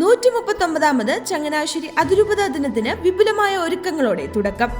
നൂറ്റി മുപ്പത്തൊമ്പതാമത് ചങ്ങനാശ്ശേരി അതിരൂപത ദിനത്തിന് വിപുലമായ ഒരുക്കങ്ങളോടെ തുടക്കം.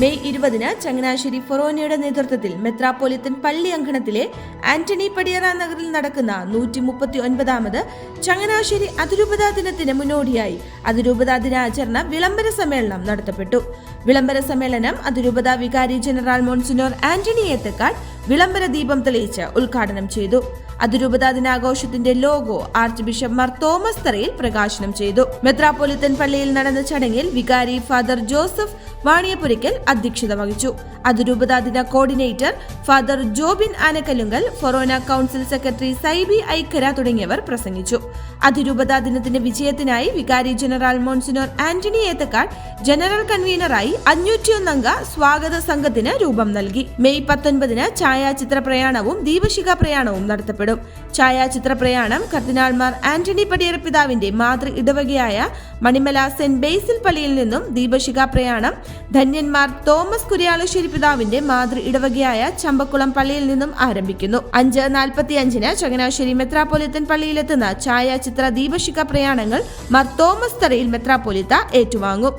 മെയ് ഇരുപതിന് ചങ്ങനാശ്ശേരി ഫൊറോനയുടെ നേതൃത്വത്തിൽ മെത്രാപ്പോലിത്തൻ പള്ളി അങ്കണത്തിലെ ആന്റണി പടിയറ നഗറിൽ നടക്കുന്ന നൂറ്റി മുപ്പത്തി ഒൻപതാമത് ചങ്ങനാശ്ശേരി അതിരൂപതാ ദിനത്തിന് മുന്നോടിയായി അതിരൂപതാ ദിനാചരണ വിളംബര സമ്മേളനം നടത്തപ്പെട്ടു. വിളംബര സമ്മേളനം അതിരൂപതാ വികാരി ജനറൽ മോൺസിനോർ ആന്റണി ഏത്തക്കാട് വിളംബര ദീപം തെളിയിച്ച് ഉദ്ഘാടനം ചെയ്തു. അതിരൂപതാ ദിനാഘോഷത്തിന്റെ logo archbishop Mar Thomas Tharayil പ്രകാശനം ചെയ്തു. മെത്രാപ്പൊലിത്തൻ പള്ളിയിൽ നടന്ന ചടങ്ങിൽ വികാരി ഫാദർ ജോസഫ് വാണിയപുരയ്ക്കൽ അധ്യക്ഷത വഹിച്ചു. അതിരൂപതാ ദിന കോർഡിനേറ്റർ ഫാദർ ജോബിൻ ആനക്കലുങ്കൽ ഫൊറോന കൗൺസിൽ സെക്രട്ടറി സൈബി ഐക്കര തുടങ്ങിയവർ പ്രസംഗിച്ചു. അതിരൂപതാ ദിനത്തിന്റെ വിജയത്തിനായി വികാരി general monsignor Antony Ethakkad general കൺവീനറായി അഞ്ഞൂറ്റിയൊന്നംഗ സ്വാഗത സംഘത്തിന് രൂപം നൽകി. മെയ് പത്തൊൻപതിന് ഛായാചിത്ര പ്രയാണവും ദീപശിഖ പ്രയാണവും നടത്തപ്പെടും. ഛായാചിത്ര പ്രയാണം കർദിനാൾമാർ ആന്റണി പടിയറ പിതാവിന്റെ മാതൃ ഇടവകയായ മണിമല സെന്റ് ബേസിൽ പള്ളിയിൽ നിന്നും ദീപശിഖ പ്രയാണം ധന്യന്മാർ തോമസ് കുര്യാളശ്ശേരി പിതാവിന്റെ മാതൃ ഇടവകയായ ചമ്പക്കുളം പള്ളിയിൽ നിന്നും ആരംഭിക്കുന്നു. അഞ്ച് നാൽപ്പത്തി അഞ്ചിന് ചങ്ങനാശ്ശേരി മെത്രാപ്പൊലിത്തൻ പള്ളിയിലെത്തുന്ന ഛായാചിത്ര ദീപശിഖ പ്രയാണങ്ങൾ മാർ തോമസ് തറയിൽ മെത്രാപ്പൊലിത്ത ഏറ്റുവാങ്ങും.